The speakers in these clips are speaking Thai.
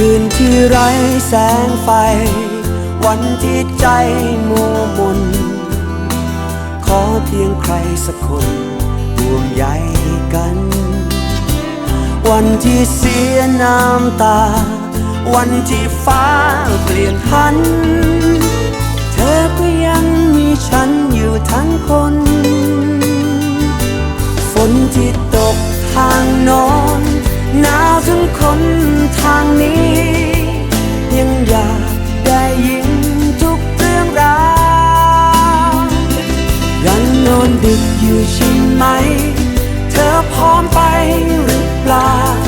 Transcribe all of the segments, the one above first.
คืนที่ไร้แสงไฟ วันที่ใจมัวมน ขอเพียงใครสักคนห่วงใยกัน วันที่เสียน้ำตา วันที่ฟ้าางนี้ ยังอยากได้ยินทุกเรื่องราวยังนอนดึกอยู่ใช่ไหม เธอพร้อมไปหรือเปล่า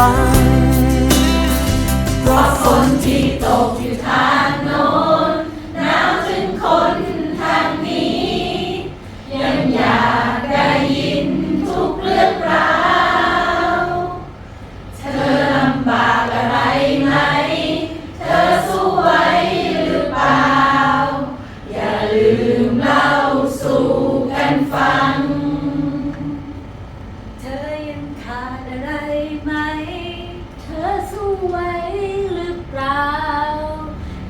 ฟังเพราะฝนที่ตกอยู่ทา สู้ไหวหรือเปล่า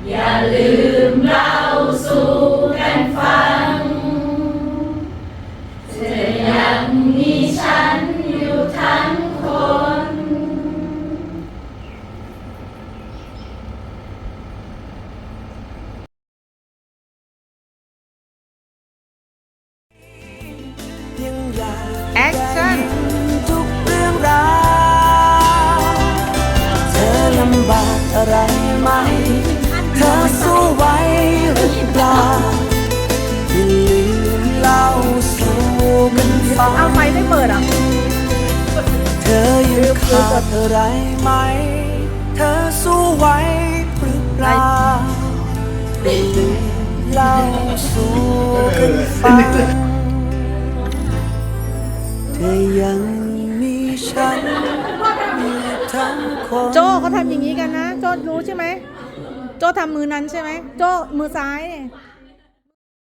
อย่าลืมเล่าสู่กันฟัง เธอยังมีฉันอยู่ทั้งคน ยังอยากำบากอะไรไหม เธอสู้ไหวหรือเปล่าอย่าลืมเล่าสู่กันฟังเอาไฟไม่เปิดอะ เธอยังขาดอะไรไหม เธอสู้ไหวหรือเปล่าอย่าลืมเล่าสู่กันฟัง เธอยังมีฉันอยู่ทั้งคน โจเขาทำอย่างนี้กันนะ โจรู้ใช่ไหม โจทำมือนั้นใช่ไหม โจมือซ้ายเนี่ย